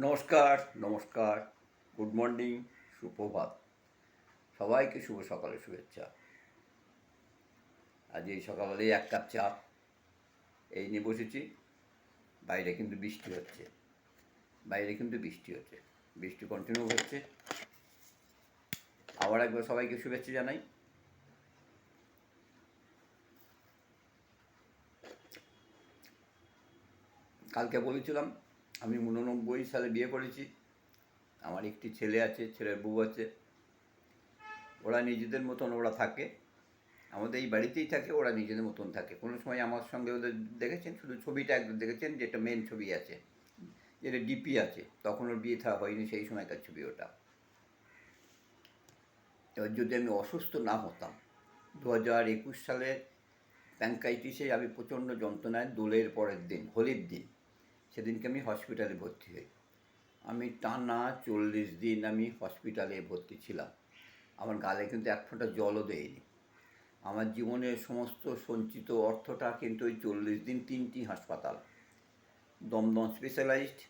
নমস্কার নমস্কার। Good morning সুপ্রভাত। সবাইকে শুভ সকালে শুভেচ্ছা। আজ এই সকালে এক কাপ চা। এই নিয়ে বসেছি। বাইরে কিন্তু বৃষ্টি হচ্ছে। বাইরে কিন্তু বৃষ্টি হচ্ছে। বৃষ্টি কন্টিনিউ হচ্ছে। আবার একবার সবাইকে শুভেচ্ছা জানাই। কালকে বলেছিলাম আমি উননব্বই সালে বিয়ে করেছি। আমার একটি ছেলে আছে, ছেলের বউ আছে। ওরা নিজেদের মতন ওরা থাকে। আমাদের এই বাড়িতেই থাকে, ওরা নিজেদের মতন থাকে। কোনো সময় আমার সঙ্গে ওদের দেখেছেন? শুধু ছবিটা একদম দেখেছেন যেটা মেন ছবি আছে, যেটা ডিপি আছে। তখন ওর বিয়ে থা হয়নি সেই সময়কার ছবি ওটা। এবার যদি আমি অসুস্থ না হতাম দু হাজার একুশ সালের প্যাঙ্কাইটিসে আমি প্রচণ্ড যন্ত্রণায় দোলের পরের দিন, হোলির দিন সেদিনকে আমি হসপিটালে ভর্তি হই। আমি টানা চল্লিশ দিন আমি হসপিটালে ভর্তি ছিলাম। আমার গালে কিন্তু এক ফোঁটা জলও দেয়নি। আমার জীবনের সমস্ত সঞ্চিত অর্থটা কিন্তু ওই চল্লিশ দিন তিনটি হাসপাতাল। দমদম স্পেশালাইজড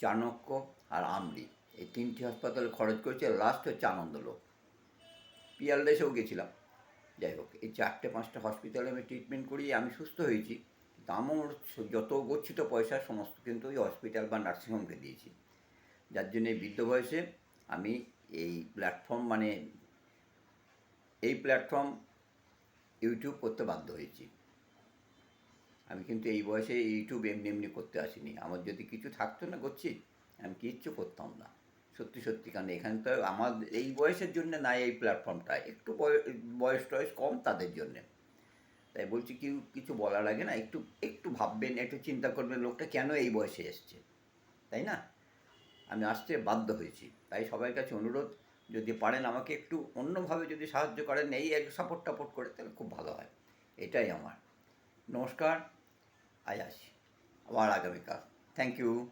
চাণক্য আর আমরি এই তিনটি হাসপাতালে খরচ করেছে লাস্ট হচ্ছে আনন্দলোক। পিয়ালদেশেও গেছিলাম। যাই হোক, এই চারটে পাঁচটা হসপিটালে আমি ট্রিটমেন্ট করি আমি সুস্থ হয়েছি। আমার যত গচ্ছিত পয়সা সমস্ত কিন্তু ওই হসপিটাল বা নার্সিংহোমকে দিয়েছি। যার জন্য বৃদ্ধ বয়সে আমি এই প্ল্যাটফর্ম মানে এই প্ল্যাটফর্ম ইউটিউব করতে বাধ্য হয়েছি। আমি কিন্তু এই বয়সে ইউটিউব এমনি এমনি করতে আসিনি। আমার যদি কিছু থাকতো না করছি আমি কিচ্ছু করতাম না। সত্যি সত্যি, কারণ এখানে তো আমার এই বয়সের জন্য নাই এই প্ল্যাটফর্মটা একটু বয়স টয়স কম তাদের জন্যে। তাই বলছি কি, কিছু বলার আগে না একটু একটু ভাববেন, একটু চিন্তা করবেন লোকটা কেন এই বয়সে এসছে, তাই না? আমি আসতে বাধ্য হয়েছি। তাই সবার কাছে অনুরোধ, যদি পারেন আমাকে একটু অন্যভাবে যদি সাহায্য করেন, এই এক সাপোর্ট টাপোর্ট করে, তাহলে খুব ভালো হয়। এটাই আমার। নমস্কার, আজ আসি। আবার আগামীকাল। Thank you